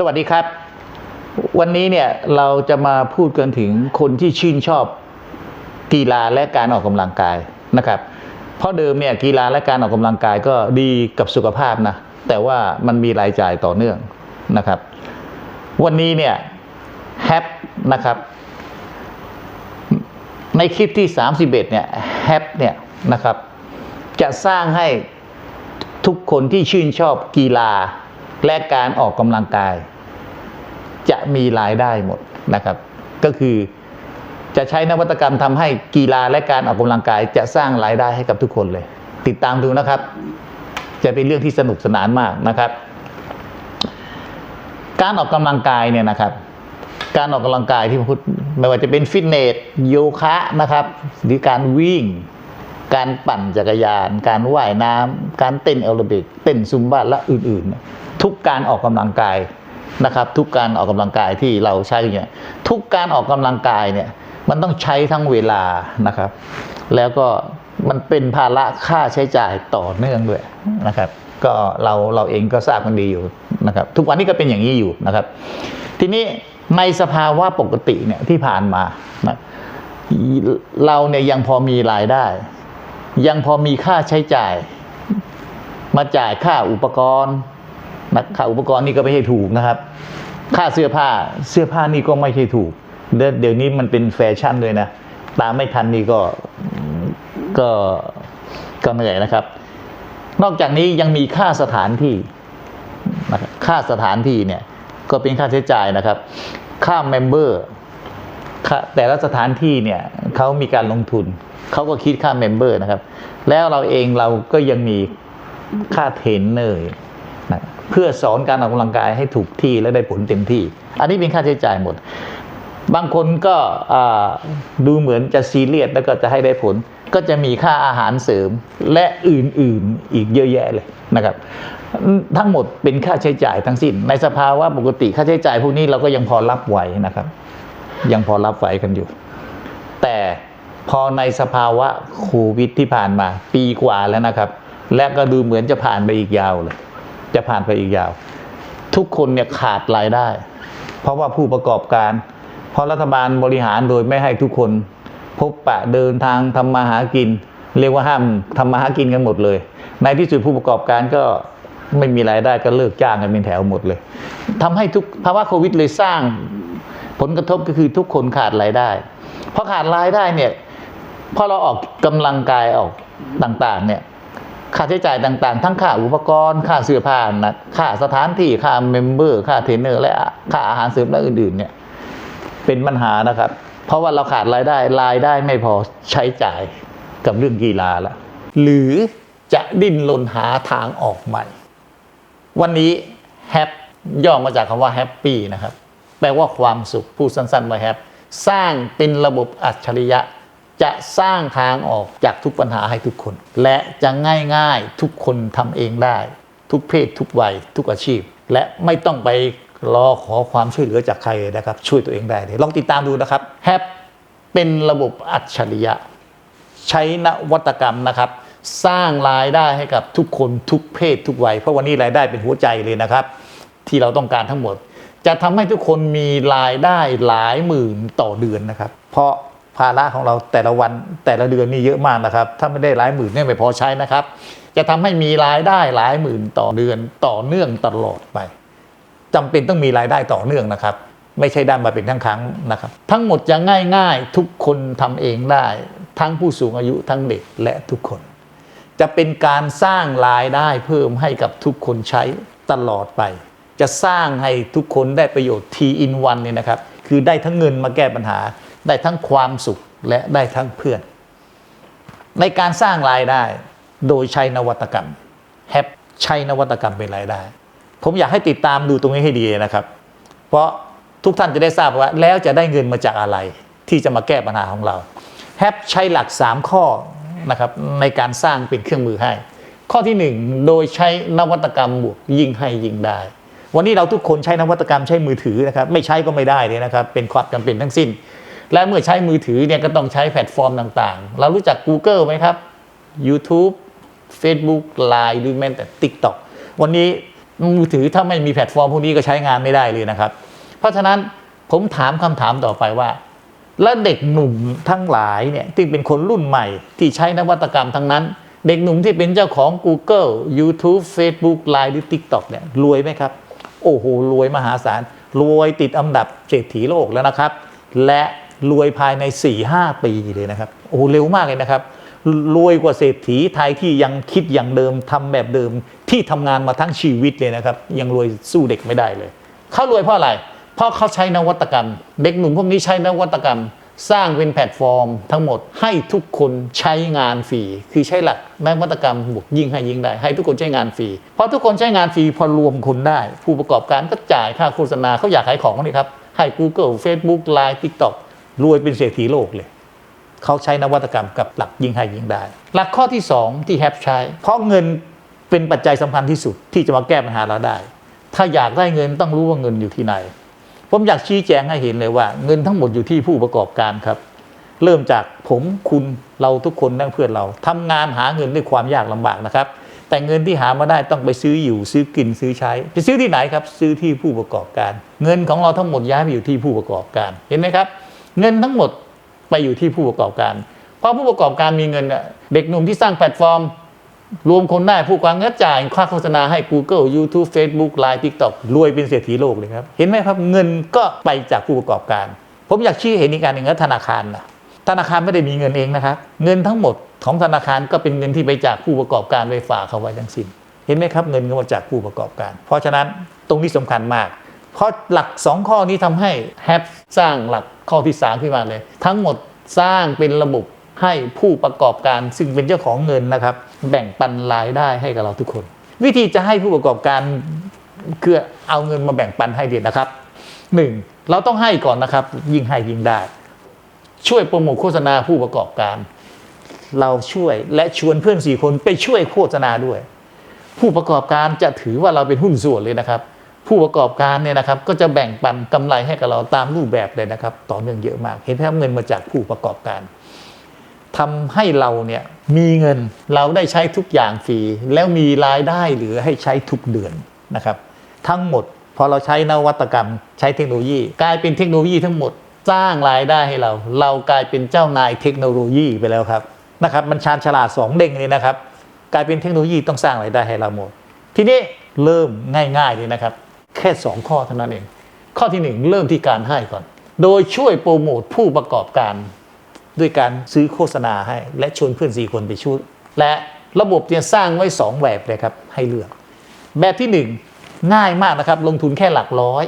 สวัสดีครับ วันนี้เนี่ยเราจะมาพูดกันถึงคนที่ชื่นชอบกีฬาและการออกกำลังกายนะครับเพราะเดิมเนี่ยกีฬาและการออกกำลังกายก็ดีกับสุขภาพนะแต่ว่ามันมีรายจ่ายต่อเนื่องนะครับ วันนี้เนี่ยแฮปนะครับ ในคลิปที่ 31เนี่ยแฮปเนี่ยนะครับจะสร้างให้ทุกคนที่ชื่นชอบกีฬา และการออกกำลังกาย จะมีรายได้หมดนะครับ ก็คือจะใช้นวัตกรรมทำให้กีฬาและการออกกำลังกาย จะสร้างรายได้ให้กับทุกคนเลย ติดตามดูนะครับ จะเป็นเรื่องที่สนุกสนานมากนะครับ การออกกำลังกายเนี่ยนะครับ การออกกำลังกายที่พูดไม่ว่าจะเป็นฟิตเนสโยคะนะครับ หรือการวิ่งการปั่นจักรยาน การว่ายน้ำการเต้นแอโรบิก เต้นซุมบ้าและอื่นๆ ทุกการออกกำลังกายนะครับ ทุกการออกกำลังกายที่เราใช้เนี่ยทุกการออกกำลังกายเนี่ยมันต้องใช้ทั้งเวลานะครับ แล้วก็มันเป็นภาระค่าใช้จ่ายต่อเนื่องด้วยนะครับ ก็เราเราเองก็ทราบกันดีอยู่นะครับ ทุกวันนี้ก็เป็นอย่างนี้อยู่นะครับ ทีนี้ในสภาวะปกติเนี่ยที่ผ่านมานะเราเนี่ยยังพอมีรายได้ ยังพอมีค่าใช้จ่าย มาจ่ายค่าอุปกรณ์ นะค่าอุปกรณ์นี่ก็ไม่ใช่ถูกนะครับ ค่าเสื้อผ้าเสื้อผ้านี่ก็ไม่ใช่ถูกเดี๋ยวเดี๋ยวนี้มันเป็นแฟชั่นด้วยนะ ตามไม่ทันนี่ก็ก็ก็เหนื่อยนะครับ นอกจากนี้ยังมีค่าสถานที่นะค่าสถานที่เนี่ยก็เป็นค่าใช้จ่ายนะครับ ค่าเมมเบอร์แต่ละสถานที่เนี่ยเขามีการลงทุน เขาก็คิดค่าเมมเบอร์นะครับ แล้วเราเองเราก็ยังมีค่าเทรนเนอร์ เพื่อสอนการออกกำลังกายให้ถูกที่และได้ผลเต็มที่ อันนี้เป็นค่าใช้จ่ายหมด บางคนก็ดูเหมือนจะซีเรียสแล้วก็จะให้ได้ผล ก็จะมีค่าอาหารเสริมและอื่นๆอีกเยอะแยะเลยนะครับ ทั้งหมดเป็นค่าใช้จ่ายทั้งสิ้น ในสภาวะปกติค่าใช้จ่ายพวกนี้เราก็ยังพอรับไหวนะครับ ยังพอรับไหวกันอยู่ แต่พอในสภาวะโควิดที่ผ่านมา ปีกว่าแล้วนะครับ และก็ดูเหมือนจะผ่านไปอีกยาวเลย จะผ่านไปอีกยาว ทุกคนเนี่ยขาดรายได้ เพราะว่าผู้ประกอบการ เพราะรัฐบาลบริหารโดยไม่ให้ทุกคน พบปะเดินทางทำมาหากิน เรียกว่าห้ามทำมาหากินกันหมดเลย ในที่สุดผู้ประกอบการก็ไม่มีรายได้ก็เลิกจ้างกันเป็นแถวหมดเลยทำให้ทุกภาวะโควิดเลยสร้างผลกระทบก็คือทุกคนขาดรายได้เพราะขาดรายได้เนี่ยพอเราออกกำลังกายออกต่างๆเนี่ย ค่าใช้จ่ายต่างๆ ทั้งค่าอุปกรณ์ค่าเสื้อผ้านะค่าสถานที่ค่าเมมเบอร์ค่าเทรนเนอร์และค่าอาหารเสริมและอื่นๆเนี่ยเป็นปัญหานะครับ เพราะว่าเราขาดรายได้รายได้ไม่พอใช้จ่ายกับเรื่องกีฬาละหรือจะดิ้นรนหาทางออกใหม่ วันนี้แฮปย่อมาจากคำว่าแฮปปี้นะครับ แปลว่าความสุข พูดสั้นๆว่าแฮป สร้างเป็นระบบอัจฉริยะ จะสร้างทางออกจากทุกปัญหาให้ทุกคน และจะง่ายๆทุกคนทำเองได้ ทุกเพศทุกวัยทุกอาชีพ และไม่ต้องไปรอขอความช่วยเหลือจากใครนะครับ ช่วยตัวเองได้เลยลองติดตามดูนะครับแฮปเป็นระบบอัจฉริยะ ใช้นวัตกรรมนะครับ สร้างรายได้ให้กับทุกคนทุกเพศทุกวัยเพราะวันนี้รายได้เป็นหัวใจเลยนะครับ ที่เราต้องการทั้งหมด จะทำให้ทุกคนมีรายได้หลายหมื่นต่อเดือนนะครับ เพราะ ภาระของเราแต่ละวันแต่ละเดือนนี่เยอะมากนะครับ ถ้าไม่ได้หลายหมื่นเนี่ยไม่พอใช้นะครับ จะทำให้มีรายได้หลายหมื่นต่อเดือนต่อเนื่องตลอดไปจำเป็นต้องมีรายได้ต่อเนื่องนะครับ ไม่ใช่ได้มาเป็นทั้งครั้งนะครับ ทั้งหมดจะง่าย ๆ ทุกคนทำเองได้ ทั้งผู้สูงอายุทั้งเด็กและทุกคน จะเป็นการสร้างรายได้เพิ่มให้กับทุกคนใช้ตลอดไป จะสร้างให้ทุกคนได้ประโยชน์ T in one เนี่ยนะครับ คือได้ทั้งเงินมาแก้ปัญหา ได้ทั้งความสุขและได้ทั้งเพื่อน ในการสร้างรายได้ โดยใช้นวัตกรรมแฮปใช้นวัตกรรมเป็นรายได้ ผมอยากให้ติดตามดูตรงนี้ให้ดีนะครับ เพราะทุกท่านจะได้ทราบว่าแล้วจะได้เงินมาจากอะไร ที่จะมาแก้ปัญหาของเราแฮปใช้หลัก 3 ข้อนะครับในการสร้างเป็นเครื่องมือให้ ข้อทีหนึ่1 โดยใช้นวัตกรรมบวกยิ่งให้ยิ่งได้ วันนี้เราทุกคนใช้นวัตกรรมใช้มือถือนะครับ ไม่ใช้ก็ไม่ได้เลยนะครับ เป็นความจำเป็นทั้งสิ้น และเมื่อใช้มือถือเนี่ยก็ต้องใช้แพลตฟอร์มต่างๆ เรารู้จัก Google ไหมครับ YouTube Facebook Line หรือแม้แต่ TikTok วันนี้มือถือถ้าไม่มีแพลตฟอร์มพวกนี้ก็ใช้งานไม่ได้เลยนะครับ เพราะฉะนั้นผมถามคำถามต่อไปว่า แล้วเด็กหนุ่มทั้งหลายเนี่ยที่เป็นคนรุ่นใหม่ที่ใช้นวัตกรรมทั้งนั้น เด็กหนุ่มที่เป็นเจ้าของ Google YouTube Facebook Line หรือ TikTok เนี่ยรวยไหมครับ โอ้โหรวยมหาศาลรวยติดอันดับเศรษฐีโลกแล้วนะครับ และ รวยภายใน 4-5 ปีเลยนะครับโอ้เร็วมากเลยนะครับ รวยกว่าเศรษฐีไทยที่ยังคิดอย่างเดิมทำแบบเดิมที่ทำงานมาทั้งชีวิตเลยนะครับ ยังรวยสู้เด็กไม่ได้เลยเขารวยเพราะอะไร เพราะเขาใช้นวัตกรรม เด็กหนุ่มพวกนี้ใช้นวัตกรรม สร้างเป็นแพลตฟอร์ม ทั้งหมดให้ทุกคนใช้งานฟรีคือใช้หลักนวัตกรรมบวกยิ่งให้ยิ่งได้ ให้ทุกคนใช้งานฟรีเพราะทุกคนใช้งานฟรีพอรวมคนได้ ผู้ประกอบการก็จ่ายค่าโฆษณาเขาอยากขายของนี่ครับให้ Google Facebook Line TikTok รวยเป็นเศรษฐีโลกเลย เขาใช้นวัตกรรมกับหลักยิงให้ยิงได้ หลักข้อที่ 2 ที่แฮปใช้ เพราะเงินเป็นปัจจัยสำคัญที่สุดที่จะมาแก้ปัญหาเราได้ ถ้าอยากได้เงินต้องรู้ว่าเงินอยู่ที่ไหน ผมอยากชี้แจงให้เห็นเลยว่า เงินทั้งหมดอยู่ที่ผู้ประกอบการครับ เริ่มจากผมคุณเราทุกคนและเพื่อนเราทำงานหาเงินด้วยความยากลำบากนะครับ แต่เงินที่หามาได้ต้องไปซื้ออยู่ซื้อกินซื้อใช้ ไปซื้อที่ไหนครับ ซื้อที่ผู้ประกอบการ เงินของเราทั้งหมดย้ายไปอยู่ที่ผู้ประกอบการ เห็นไหมครับ เงินทั้งหมดไปอยู่ที่ผู้ประกอบการ เพราะผู้ประกอบการมีเงินน่ะเด็กหนุ่มที่สร้างแพลตฟอร์ม รวมคนได้ผู้กวางก็จ่ายค่าโฆษณาให้ Google YouTube Facebook Line TikTok รวยเป็นเศรษฐีโลกเลยครับ เห็นไหมครับเงินก็ไปจากผู้ประกอบการ ผมอยากชี้เห็นอีกการหนึ่งว่าธนาคารนะธนาคารไม่ได้มีเงินเองนะครับ เงินทั้งหมดของธนาคารก็เป็นเงินที่ไปจากผู้ประกอบการไปฝากเขาไว้ทั้งสิ้น เห็นไหมครับเงินก็มาจากผู้ประกอบการ เพราะฉะนั้นตรงนี้สำคัญมาก เพราะหลัก 2 ข้อนี้ทำให้แฮปสร้างหลักข้อที่3ขึ้นมาเลย ทั้งหมดสร้างเป็นระบบให้ผู้ประกอบการซึ่งเป็นเจ้าของเงินนะครับ แบ่งปันรายได้ให้กับเราทุกคน วิธีจะให้ผู้ประกอบการคือเอาเงินมาแบ่งปันให้เดียนะครับหนึ่งเราต้องให้ก่อนนะครับ ยิ่งให้ยิ่งได้ ช่วยโปรโมทโฆษณาผู้ประกอบการ เราช่วยและชวนเพื่อนสี่คนไปช่วยโฆษณาด้วย ผู้ประกอบการจะถือว่าเราเป็นหุ้นส่วนเลยนะครับ ผู้ประกอบการเนี่ยนะครับก็จะแบ่งปันกำไรให้กับเราตามรูปแบบเลยนะครับ ต่อเนื่องเยอะมาก เห็นไหมครับเงินมาจากผู้ประกอบการทำให้เราเนี่ยมีเงินเราได้ใช้ทุกอย่างฟรีแล้วมีรายได้เหลือให้ใช้ทุกเดือนนะครับ ทั้งหมดพอเราใช้นวัตกรรม ใช้เทคโนโลยี กลายเป็นเทคโนโลยีทั้งหมดสร้างรายได้ให้เรา เรากลายเป็นเจ้านายเทคโนโลยีไปแล้วครับนะครับมันชาญฉลาดสองเด้งเลยนะครับ กลายเป็นเทคโนโลยีต้องสร้างรายได้ให้เราหมด ทีนี้เริ่มง่ายๆเลยนะครับ แค่ 2 ข้อเท่านั้นเอง ข้อที่ 1 เริ่มที่การให้ก่อน โดยช่วยโปรโมทผู้ประกอบการ ด้วยการซื้อโฆษณาให้ และชวนเพื่อนสี่คนไปช่วยและระบบเนี่ยสร้างไว้ 2 แบบเลยครับให้เลือก แบบที่ 1 ง่ายมากนะครับลงทุนแค่หลักร้อย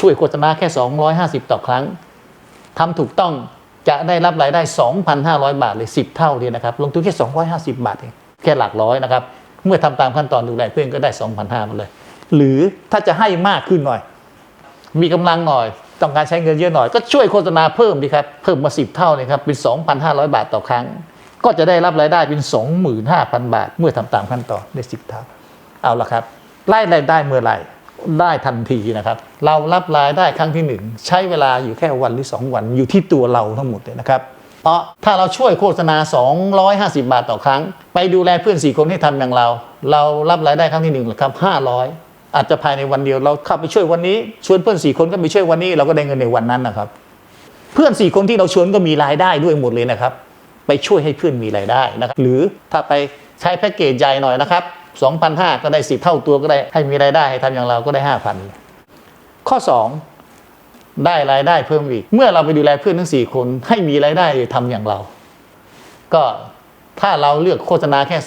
ช่วยโฆษณาแค่ 250 ต่อครั้งทำถูกต้องจะได้รับรายได้ 2,500 บาทเลย 10 เท่าเลยนะครับ ลงทุนแค่ 250 บาทเอง แค่หลักร้อยนะครับ เมื่อทำตามขั้นตอนดูแลเพื่อนก็ได้ 2,500มาเลย หรือถ้าจะให้มากขึ้นหน่อย มีกำลังหน่อย ต้องการใช้เงินเยอะหน่อย ก็ช่วยโฆษณาเพิ่มดีครับ เพิ่มมา 10 เท่าเลยครับ เป็น 2,500 บาทต่อครั้ง ก็จะได้รับรายได้เป็น 25,000 บาท เมื่อทำตามขั้นตอนได้10เท่า เอาละครับไล่รายได้เมื่อไหร่ได้ทันทีนะครับ เรารับรายได้ครั้งที่หนึ่งใช้เวลาอยู่แค่วันหรือ 2 วันอยู่ที่ตัวเราทั้งหมดเลยนะครับเพราะถ้าเราช่วยโฆษณา 250 บาทต่อครั้ง ไปดูแลเพื่อนสี่คนที่ทำอย่างเรา เรารับรายได้ครั้งที่หนึ่งครับ 500 อาจจะภายในวันเดียวเราเข้าไปช่วยวันนี้ ชวนเพื่อนสี่คนก็ไปช่วยวันนี้ เราก็ได้เงินในวันนั้นนะครับ เพื่อนสี่คนที่เราชวนก็มีรายได้ด้วยหมดเลยนะครับ ไปช่วยให้เพื่อนมีรายได้นะครับ หรือถ้าไปใช้แพ็กเกจใหญ่หน่อยนะครับ2,500ก็ได้10เท่าตัวก็ได้ให้มีรายได้ให้ทำอย่างเราก็ได้ 5,000 ข้อ 2 ได้รายได้เพิ่มอีก เมื่อเราไปดูแลเพื่อนทั้ง 4 คนให้มีรายได้ทำอย่างเรา ก็ ถ้าเราเลือกโฆษณาแค่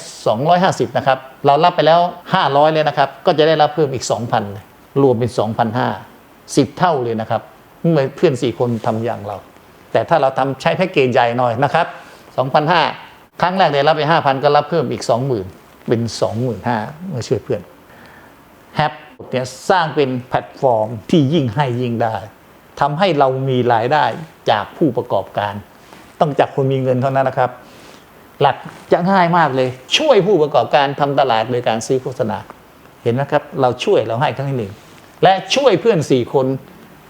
250 นะครับ เรารับไปแล้ว 500 เลยนะครับ ก็จะได้รับเพิ่มอีก 2,000 รวมเป็น 2,500 10 เท่าเลยนะครับเมื่อเพื่อน 4 คนทำอย่างเรา แต่ถ้าเราทำใช้แพ็กเกจใหญ่หน่อยนะครับ2,500 ครั้งแรกได้รับไป 5,000 ก็รับเพิ่มอีก 20,000 เป็น 25,000เมื่อช่วยเพื่อนแฮปเนี่ยสร้างเป็นแพลตฟอร์มที่ยิ่งให้ยิ่งได้ทำให้เรามีรายได้จากผู้ประกอบการ ต้องจากคนมีเงินเท่านั้นนะครับ หลักจะง่ายมากเลย ช่วยผู้ประกอบการทำตลาดโดยการซื้อโฆษณา เห็นไหมครับ เราช่วยเราให้ครั้งที่หนึ่งและช่วยเพื่อนสี่คน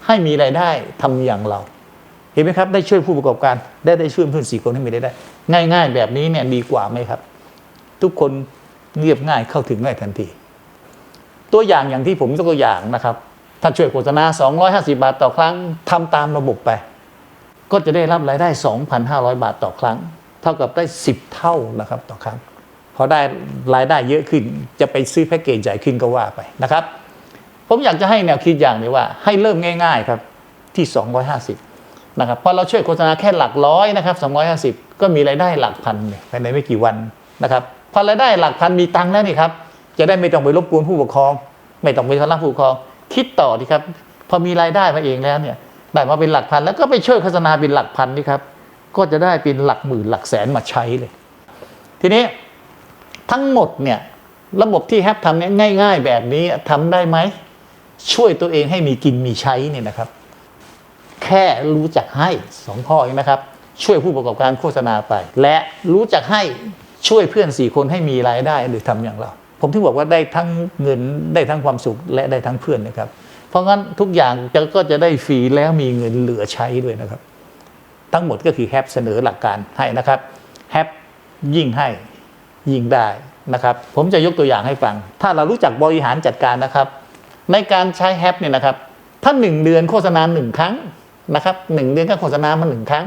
ให้มีรายได้ทำอย่างเรา เห็นไหมครับได้ช่วยผู้ประกอบการได้ได้ช่วยเพื่อนสี่คนให้มีรายได้ ง่าย ๆ แบบนี้เนี่ยดีกว่าไหมครับ ทุกคนเรียบง่ายเข้าถึงได้ทันที ตัวอย่างอย่างที่ผมยกตัวอย่างนะครับถ้าช่วยโฆษณา 250 บาทต่อครั้งทำตามระบบไป ก็จะได้รับรายได้ 2,500 บาทต่อครั้ง ท่ากับได้ 10 เท่านะครับต่อครั้งพอได้รายได้เยอะขึ้นจะไปซื้อแพ็กเกจใหญ่ขึ้นก็ว่าไปนะครับ ผมอยากจะให้แนวคิดอย่างนี้ว่า ให้เริ่มง่าย ๆครับที่ 250นะครับพอเราช่วยโฆษณาแค่หลักร้อยนะครับ 250 ก็มีรายได้หลักพันเนี่ยภายในไม่กี่วันนะครับพอรายได้หลักพันมีตังค์แล้วนี่ครับจะได้ไม่ต้องไปรบกวนผู้ปกครอง ไม่ต้องไปทะเลาะผู้ปกครอง คิดต่อดีครับพอมีรายได้มาเองแล้วเนี่ยได้มาเป็นหลักพันแล้วก็ไปช่วยโฆษณาเป็นหลักพันนี่ครับ ก็จะได้เป็นหลักหมื่นหลักแสนมาใช้เลย ทีนี้ทั้งหมดเนี่ยระบบที่แฮปทำเนี่ยง่าย ๆ แบบนี้ทำได้ไหม ช่วยตัวเองให้มีกินมีใช้เนี่ยนะครับ แค่รู้จักให้สองข้อเองนะครับ ช่วยผู้ประกอบการโฆษณาไป และรู้จักให้ช่วยเพื่อนสี่คนให้มีรายได้หรือทำอย่างเรา ผมถึงบอกว่าได้ทั้งเงินได้ทั้งความสุขและได้ทั้งเพื่อนนะครับ เพราะงั้นทุกอย่างก็จะได้ฟรีแล้วมีเงินเหลือใช้ด้วยนะครับ ทั้งหมดก็คือแฮปเสนอหลักการให้นะครับแฮปยิ่งให้ยิ่งได้นะครับ ผมจะยกตัวอย่างให้ฟัง ถ้าเรารู้จักบริหารจัดการนะครับ ในการใช้แฮปเนี่ยนะครับ ถ้าหนึ่งเดือนโฆษณาหนึ่งครั้งนะครับหนึ่งเดือนก็โฆษณามาหนึ่งครั้ง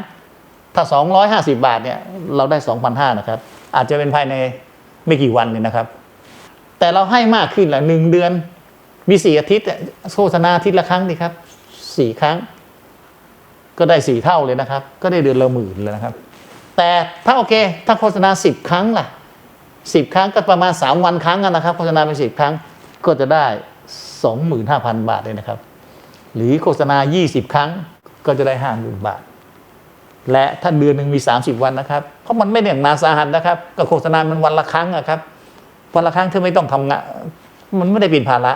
ถ้า 250 บาทเนี่ยเราได้ 2,500นะครับ อาจจะเป็นภายในไม่กี่วันเลยนะครับ แต่เราให้มากขึ้นแหละหนึ่งเดือนมีสี่อาทิตย์โฆษณาอาทิตย์ละครั้งดีครับสี่ครั้ง ก็ได้สี่เท่าเลยนะครับ ก็ได้เดือนละหมื่นเลยนะครับ แต่ถ้าโอเค ถ้าโฆษณาสิบครั้งล่ะสิบครั้งก็ประมาณสามวันครั้งนะครับ โฆษณาเป็นสิบครั้งก็จะได้สองหมื่นห้าพันบาทเลยนะครับ หรือโฆษณา20ครั้งก็จะได้50,000บาท และถ้าเดือนหนึ่งมี30วันนะครับ เพราะมันไม่ได้หนักหนาสาหัสนะครับก็โฆษณามันวันละครั้งอะครับ วันละครั้งเธอไม่ต้องทำงานมันไม่ได้เป็นภาระ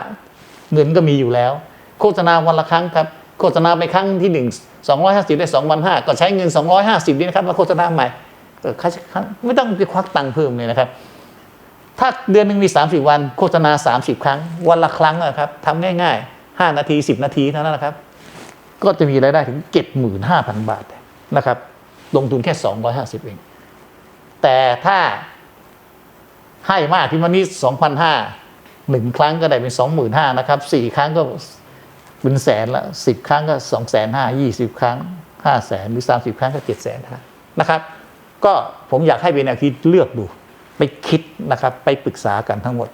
เงินก็มีอยู่แล้ว โฆษณาวันละครั้งครับ โฆษณาไปครั้งที่หนึ่ง 250 ได้ 2 5 0 0 ก็ใช้เงิน 250นี่นะครับมาโฆษณาใหม่ค่าไม่ต้องไปควักตังค์เพิ่มเลยนะครับ ถ้าเดือนหนึ่งมี 30 วัน โฆษณา 30 ครั้ง วันละครั้งนะครับทำง่ายๆ 5 นาที 10 นาทีเท่านั้นนะครับ ก็จะมีรายได้ถึง 75,000 บาทนะครับ ลงทุนแค่ 250 เอง แต่ถ้าให้มากที่วันนี้2,500หนึ่งครั้งก็ได้เป็น 25,000นะครับสี่ครั้งก็ เป็นแสนละสิบครั้งก็2 5 0 0 0 20ครั้ง5 0 0แสนหรือ30ครั้งก็7 0 0 0 0นนะครับ ก็ผมอยากให้เป็นแนวคิดเลือกดู ไปคิดนะครับ ไปปรึกษากันทั้งหมด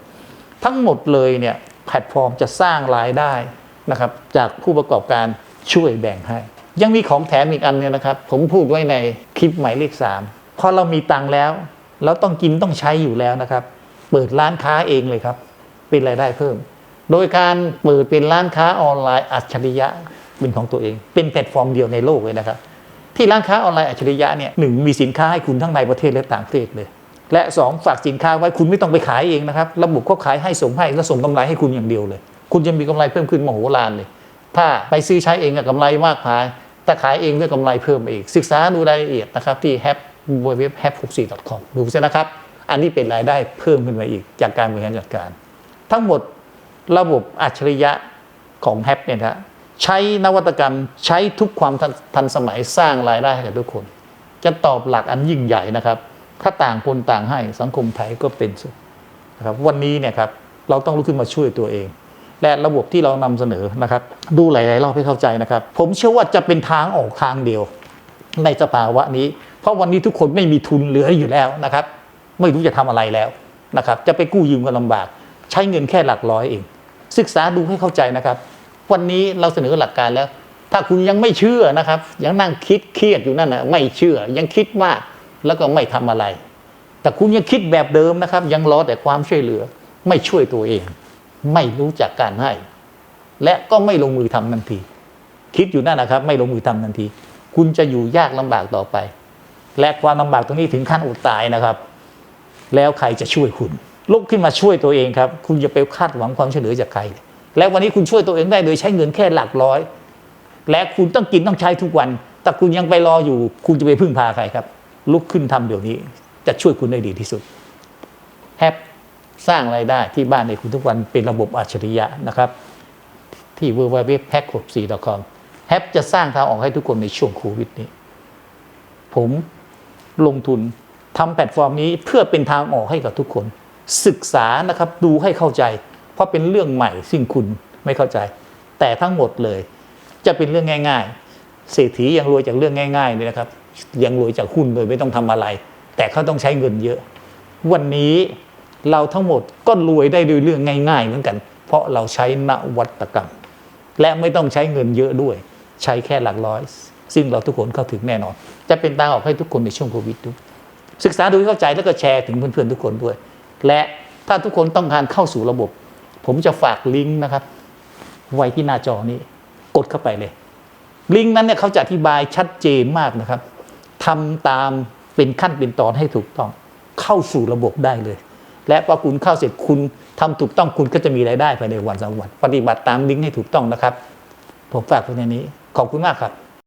ทั้งหมดเลยเนี่ยแพลตฟอร์มจะสร้างรายได้นะครับจากผู้ประกอบการช่วยแบ่งให้ ยังมีของแถมอีกอันเนี่ยนะครับ ผมพูดไว้ในคลิปหมายเลขสามพอเรามีตังค์แล้ว เราต้องกินต้องใช้อยู่แล้วนะครับ เปิดร้านค้าเองเลยครับ เป็นรายได้เพิ่ม โดยการเปิดเป็นร้านค้าออนไลน์อัจฉริยะเป็นของตัวเอง เป็นแพลตฟอร์มเดียวในโลกเลยนะครับ ที่ร้านค้าออนไลน์อัจฉริยะเนี่ยหนึ่งมีสินค้าให้คุณทั้งในประเทศและต่างประเทศเลย และสองฝากสินค้าไว้คุณไม่ต้องไปขายเองนะครับ ระบบก็ขายให้ส่งให้แล้วส่งกำไรให้คุณอย่างเดียวเลย คุณจะมีกำไรเพิ่มขึ้นมโหฬารเลย ถ้าไปซื้อใช้เองกับกำไรมากมายแต่ขายเองด้วยกำไรเพิ่มอีก ศึกษาดูรายละเอียดนะครับที่ h a p w w w h a p 6 4 com ดูซะนะครับ อันนี้เป็นรายได้เพิ่มขึ้นมาอีกจากการบริหารจัดการ ทั้งหมด ระบบอัจฉริยะของแฮปเนี่ยนะใช้นวัตกรรมใช้ทุกความทันทันสมัยสร้างรายได้ให้กับทุกคน จะตอบหลักอันยิ่งใหญ่นะครับ ถ้าต่างคนต่างให้สังคมไทยก็เป็นสุขนะครับวันนี้เนี่ยครับเราต้องลุกขึ้นมาช่วยตัวเอง และระบบที่เรานำเสนอนะครับ ดูหลาย ๆ รอบให้เข้าใจนะครับ ผมเชื่อว่าจะเป็นทางออกทางเดียว ในสภาวะนี้ เพราะวันนี้ทุกคนไม่มีทุนเหลืออยู่แล้วนะครับ ไม่รู้จะทำอะไรแล้วนะครับ จะไปกู้ยืมก็ลำบาก ใช้เงินแค่หลักร้อยเอง ศึกษาดูให้เข้าใจนะครับ วันนี้เราเสนอหลักการแล้ว ถ้าคุณยังไม่เชื่อนะครับ ยังนั่งคิดเครียดอยู่นั่นนะไม่เชื่อ ยังคิดมากแล้วก็ไม่ทำอะไร แต่คุณยังคิดแบบเดิมนะครับ ยังรอแต่ความช่วยเหลือ ไม่ช่วยตัวเอง ไม่รู้จักการให้ และก็ไม่ลงมือทำทันที คิดอยู่นั่นนะครับ ไม่ลงมือทำทันที คุณจะอยู่ยากลำบากต่อไป และความลำบากตรงนี้ถึงขั้นอดตายนะครับ แล้วใครจะช่วยคุณ ลุกขึ้นมาช่วยตัวเองครับ คุณจะไปคาดหวังความช่วยเหลือจากใคร และวันนี้คุณช่วยตัวเองได้โดยใช้เงินแค่หลักร้อย และคุณต้องกินต้องใช้ทุกวัน แต่คุณยังไปรออยู่ คุณจะไปพึ่งพาใครครับ ลุกขึ้นทำเดี๋ยวนี้ จะช่วยคุณได้ดีที่สุดแฮปสร้างรายได้ที่บ้านในคุณทุกวันเป็นระบบอัจฉริยะนะครับ ที่ w w w p a c k 6 4 com แฮปจะสร้างทางออกให้ทุกคนในช่วงโควิดนี้ ผมลงทุนทำแพลตฟอร์มนี้เพื่อเป็นทางออกให้กับทุกคน ศึกษานะครับดูให้เข้าใจ เพราะเป็นเรื่องใหม่ซึ่งคุณไม่เข้าใจ แต่ทั้งหมดเลย จะเป็นเรื่องง่าย ๆ เศรษฐียังรวยจากเรื่องง่ายๆเลยนะครับ ยังรวยจากหุ้นโดยไม่ต้องทำอะไร แต่เขาต้องใช้เงินเยอะ วันนี้เราทั้งหมดก็รวยได้ด้วยเรื่องง่าย ๆ เหมือนกัน เพราะเราใช้นวัตกรรม และไม่ต้องใช้เงินเยอะด้วย ใช้แค่หลักร้อย ซึ่งเราทุกคนเข้าถึงแน่นอน จะเป็นทาออกให้ทุกคนในช่วงโควิดด้วยศึกษาดูให้เข้าใจแล้วก็แชร์ถึงเพื่อนๆทุกคนด้วย และถ้าทุกคนต้องการเข้าสู่ระบบ ผมจะฝากลิงก์นะครับ ไว้ที่หน้าจอนี้ กดเข้าไปเลย ลิงก์นั้นเนี่ยเขาจะอธิบายชัดเจนมากนะครับทำตามเป็นขั้นเป็นตอนให้ถูกต้อง เข้าสู่ระบบได้เลย และพอคุณเข้าเสร็จคุณทำถูกต้องคุณก็จะมีรายได้ภายในวันสองวัน ปฏิบัติตามลิงก์ให้ถูกต้องนะครับ ผมฝากไว้ในนี้ ขอบคุณมากครับ